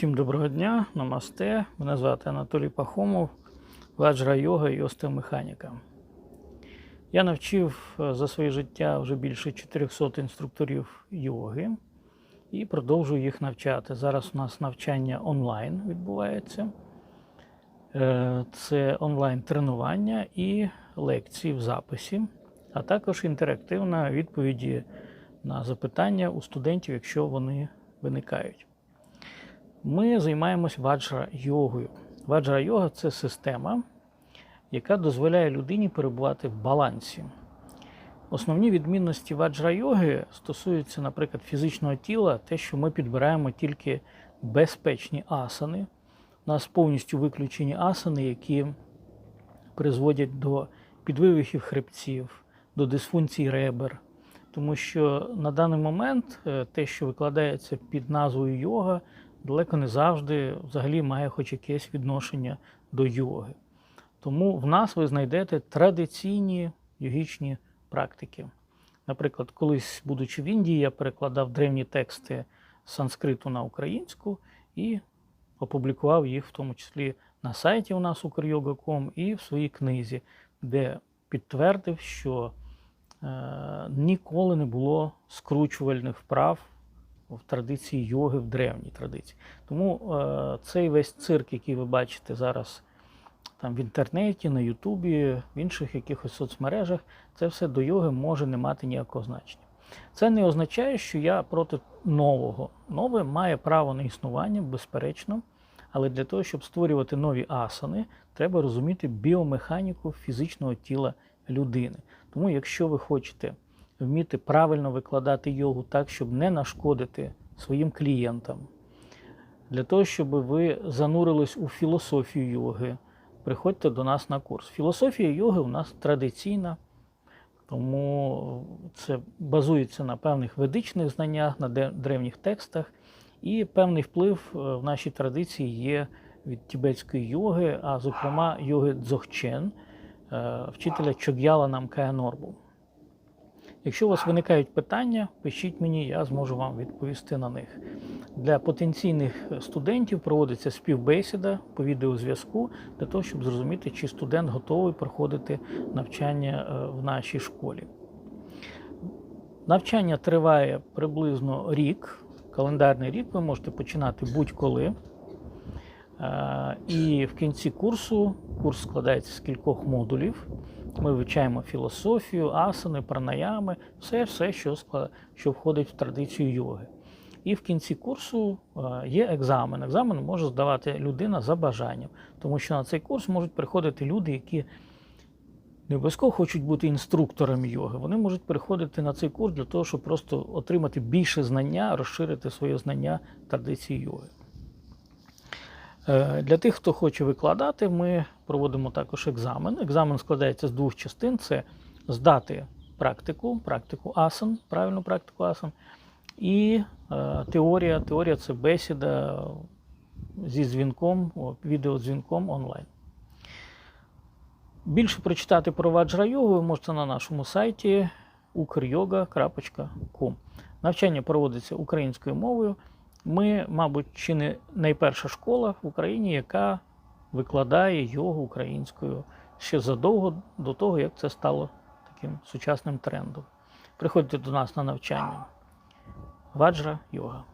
Всім доброго дня, намасте. Мене звати Анатолій Пахомов, ваджра йога і остеомеханіка. Я навчив е, за своє життя вже більше 400 інструкторів йоги і продовжую їх навчати. Зараз у нас навчання онлайн відбувається. Е, Це онлайн-тренування і лекції в записі, а також інтерактивна відповіді на запитання у студентів, якщо вони виникають. Ми займаємось ваджра йогою. Ваджра йога це система, яка дозволяє людині перебувати в балансі. Основні відмінності ваджра йоги стосуються, наприклад, фізичного тіла, те, що ми підбираємо тільки безпечні асани. У нас повністю виключені асани, які призводять до підвивихів хребців, до дисфункцій ребер. Тому що на даний момент е, те, що викладається під назвою йога, далеко не завжди взагалі має хоч якесь відношення до йоги. Тому в нас ви знайдете традиційні йогічні практики. Наприклад, колись, будучи в Індії, я перекладав древні тексти санскриту на українську і опублікував їх в тому числі на сайті у нас ukryoga.com і в своїй книзі, де підтвердив, що е, ніколи не було скручувальних вправ в традиції йоги, в древній традиції. Тому е, цей весь цирк, який ви бачите зараз там в інтернеті, на Ютубі, в інших якихось соцмережах, це все до йоги може не мати ніякого значення. Це не означає, що я проти нового. Нове має право на існування, безперечно. Але для того, щоб створювати нові асани, треба розуміти біомеханіку фізичного тіла людини. Тому, якщо ви хочете вміти правильно викладати йогу так, щоб не нашкодити своїм клієнтам, для того, щоб ви занурились у філософію йоги, приходьте до нас на курс. Філософія йоги у нас традиційна, тому це базується на певних ведичних знаннях, на древніх текстах, і певний вплив е, в нашій традиції є від тібетської йоги, а зокрема йоги Дзогчен, е, вчителя Чог'яла Намкая Норбу. Якщо у вас виникають питання, пишіть мені, я зможу вам відповісти на них. Для потенційних студентів проводиться співбесіда по відеозв'язку для того, щоб зрозуміти, чи студент готовий проходити навчання е, в нашій школі. Навчання триває приблизно рік, календарний рік, ви можете починати будь-коли. Е, І в кінці курсу курс складається з кількох модулів. Ми вивчаємо філософію, асани, пранаями, все, все що, що входить в традицію йоги. І в кінці курсу е, є екзамен. Екзамен може здавати людина за бажанням, тому що на цей курс можуть приходити люди, які не обов'язково хочуть бути інструкторами йоги. Вони можуть приходити на цей курс для того, щоб просто отримати більше знання, розширити своє знання традиції йоги. Е, Для тих, хто хоче викладати, ми проводимо також екзамен. Екзамен складається з двох частин: це здати практику, практику асан, правильну практику асан, і е, теорія. Теорія це бесіда зі дзвінком, відеодзвінком онлайн. Більше прочитати про ваджра йогу ви можете на нашому сайті ukryoga.com. Навчання проводиться українською мовою. Ми, мабуть, чи не найперша школа в Україні, яка викладає йогу українською ще задовго до того, як це стало таким сучасним трендом. Приходьте до нас на навчання. Ваджра йога.